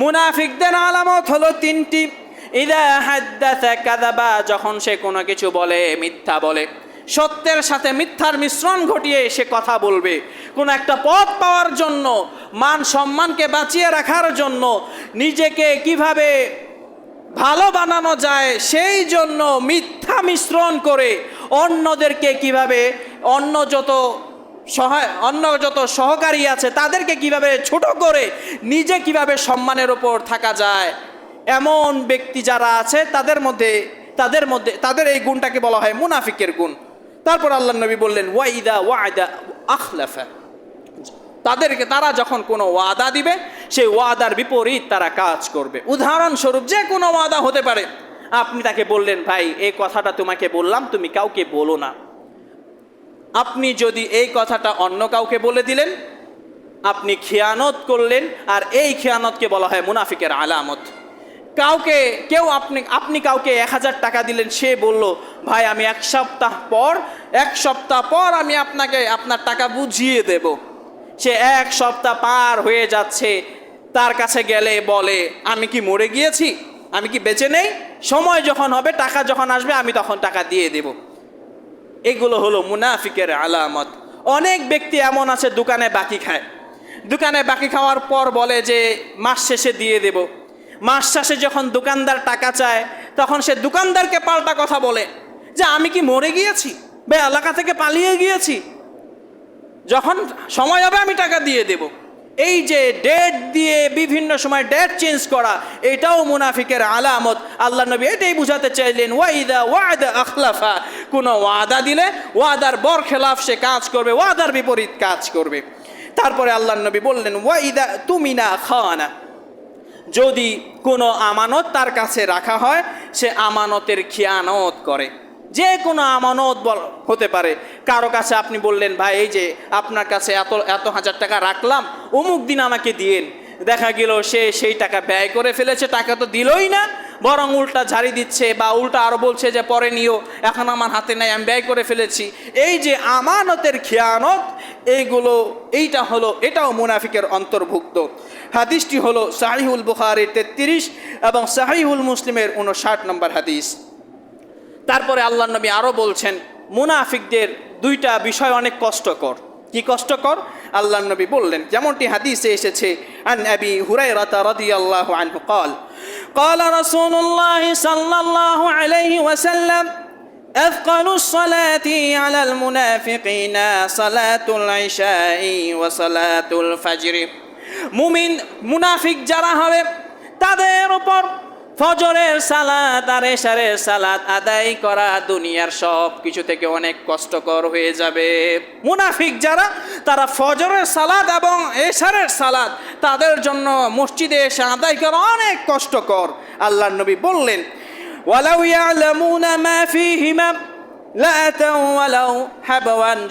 মুনাফিকদের আলামত হলো তিনটি। কাযাবা, যখন সে কোনো কিছু বলে, মিথ্যা বলে, সত্যের সাথে মিথ্যার মিশ্রণ ঘটিয়ে সে কথা বলবে। কোনো একটা পথ পাওয়ার জন্য, মান সম্মানকে বাঁচিয়ে রাখার জন্য, নিজেকে কীভাবে ভালো বানানো যায়, সেই জন্য মিথ্যা মিশ্রণ করে অন্যদেরকে কীভাবে অন্য যত সহায়, অন্য যত সহকারী আছে, তাদেরকে কীভাবে ছোট করে নিজে কীভাবে সম্মানের ওপর থাকা যায়? এমন ব্যক্তি যারা আছে, তাদের মধ্যে তাদের মধ্যে, তাদের এই গুণটাকে বলা হয় মুনাফিকের গুণ। তারপর আল্লাহ নবী বললেন, ওয়াইদা ওয়াইদা আখলাফা। তাদেরকে, তারা যখন কোনো ওয়াদা দিবে, সেই ওয়াদার বিপরীত তারা কাজ করবে। উদাহরণস্বরূপ যে কোনো ওয়াদা হতে পারে। আপনি তাকে বললেন, ভাই এই কথাটা তোমাকে বললাম, তুমি কাউকে বলো না। আপনি যদি এই কথাটা অন্য কাউকে বলে দিলেন, আপনি খেয়ানত করলেন, আর এই খেয়ানতকে বলা হয় মুনাফিকের আলামত। কাউকে, কেউ আপনি আপনি কাউকে এক হাজার টাকা দিলেন, সে বলল, ভাই, আমি এক সপ্তাহ পর, এক সপ্তাহ পর আমি আপনাকে, আপনার টাকা বুঝিয়ে দেব। সে এক সপ্তাহ পার হয়ে যাচ্ছে, তার কাছে গেলে বলে, আমি কি মরে গিয়েছি? আমি কি বেঁচে নেই? সময় যখন হবে, টাকা যখন আসবে, আমি তখন টাকা দিয়ে দেবো। এগুলো হলো মুনাফিকের আলামত। অনেক ব্যক্তি এমন আছে, দোকানে বাকি খায়। দোকানে বাকি খাওয়ার পর বলে যে, মাস শেষে দিয়ে দেব। মাস শেষে যখন দোকানদার টাকা চায়, তখন সে দোকানদারকে পাল্টা কথা বলে যে, আমি কি মরে গিয়েছি? বে, এলাকা থেকে পালিয়ে গিয়েছি। যখন সময় হবে, আমি টাকা দিয়ে দেব। এই যে ডেট দিয়ে বিভিন্ন সময় ডেট চেঞ্জ করা, এটাও মুনাফিকের আলামত। আল্লাহ নবী এটাই বুঝাতে চাইলেন, ওয়াইদা ওয়াদা আখলাফা কোনো ওয়াদা দিলে, ওয়াদার বর খেলাফ সে কাজ করবে, ওয়াদার বিপরীত কাজ করবে। তারপরে আল্লাহ নবী বললেন, ওয়াইদা তুমি না খাওয়ানা যদি কোনো আমানত তার কাছে রাখা হয়, সে আমানতের খিয়ানত করে। যে কোনো আমানত বল- হতে পারে। কারও কাছে আপনি বললেন, ভাই, এই যে আপনার কাছে এত এত হাজার টাকা রাখলাম, অমুক দিন আমাকে দিয়েন। দেখা গেল সে সেই টাকা ব্যয় করে ফেলেছে, টাকা তো দিলই না। বরং উল্টা ঝাড়ি দিচ্ছে বা উল্টা আরও বলছে যে পরে নিও এখন আমার হাতে নাই আমি ব্যয় করে ফেলেছি এই যে আমানতের খেয়ানত এইগুলো এইটা হলো এটাও মুনাফিকের অন্তর্ভুক্ত হাদিসটি হলো সাহিহুল বুখারির তেত্রিশ এবং সাহিহুল মুসলিমের উনষাট নম্বর হাদিস তারপরে আল্লাহ নবী আরও বলছেন মুনাফিকদের দুইটা বিষয় অনেক কষ্টকর কি কষ্টকর আল্লাহ নবী বললেন যেমনটি হাদিসে এসেছে আন আবি হুরায়রাতা রাদিয়াল্লাহু আনহু قال قال رسول الله صلى الله عليه وسلم أثقل الصلاة على المنافقين صلاة العشاء وصلاة الفجر মুমিন মুনাফিক যারা হবে তাদের উপর ফজরের সালাত আর এশারের সালাত আদায় করা দুনিয়ার সব কিছু থেকে অনেক কষ্টকর হয়ে যাবে। মুনাফিক যারা, তারা ফজরের সালাত এবং এশারের সালাত তাদের জন্য মসজিদে এসে আদায় করা অনেক কষ্টকর। আল্লাহ নবী বললেন, ওয়ালাউ ইয়ালামুনা মা ফীহিমা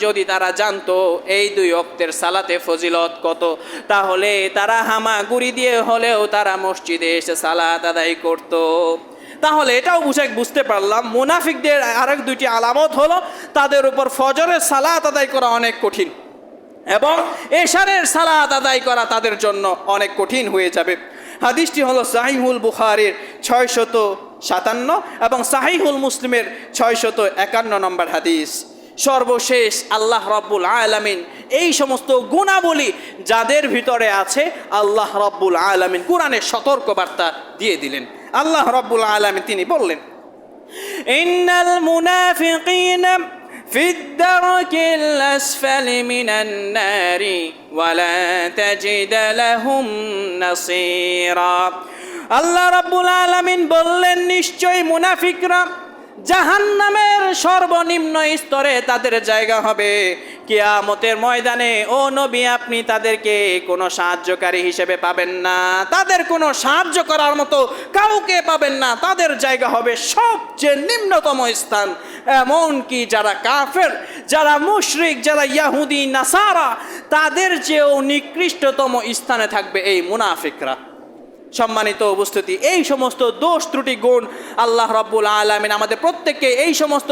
যদি তারা জানতো এই দুই অক্তের সালাতে ফজিলত কত, তাহলে তারা হামাগুড়ি দিয়ে হলেও তারা মসজিদে এসে সালাত আদায় করত। তাহলে এটাও বুঝে বুঝতে পারলাম, মুনাফিকদের আরেক দুইটি আলামত হলো, তাদের উপর ফজরের সালাত আদায় করা অনেক কঠিন এবং এশারের সালাত আদায় করা তাদের জন্য অনেক কঠিন হয়ে যাবে। হাদিসটি হলো সাহিহুল বুখারির ছয়শত সাতান্ন এবং সাহিহুল মুসলিমের ছয়শত একান্ন নম্বর হাদিস সর্বশেষ আল্লাহ রব্বুল আলামিন এই সমস্ত গুণাবলী যাদের ভিতরে আছে আল্লাহ রব্বুল আলামিন কোরআনের সতর্কবার্তা দিয়ে দিলেন আল্লাহ রব্বুল আলামিন তিনি বললেন إن المنافقين في الدرك الأسفل من النار ولا تجد لهم نصيرا আল্লাহ রাব্বুল আলামিন বললেন, নিশ্চয়ই মুনাফিকরা জাহান্নামের সর্বনিম্ন স্তরে তাদের জায়গা হবে। কিয়ামতের ময়দানে, ও নবী, আপনি তাদেরকে কোনো সাহায্যকারী হিসেবে পাবেন না। তাদের কোনো সাহায্য করার মতো কাউকে পাবেন না। তাদের জায়গা হবে সবচেয়ে নিম্নতম স্থান। এমনকি যারা কাফের, যারা মুশরিক, যারা ইয়াহুদি, নাসারা, তাদের চেয়েও নিকৃষ্টতম স্থানে থাকবে এই মুনাফিকরা। সম্মানিত উপস্থিতি। এই সমস্ত দোষ ত্রুটি গুণ আল্লাহ রব্বুল আলমিন আমাদের প্রত্যেককে এই সমস্ত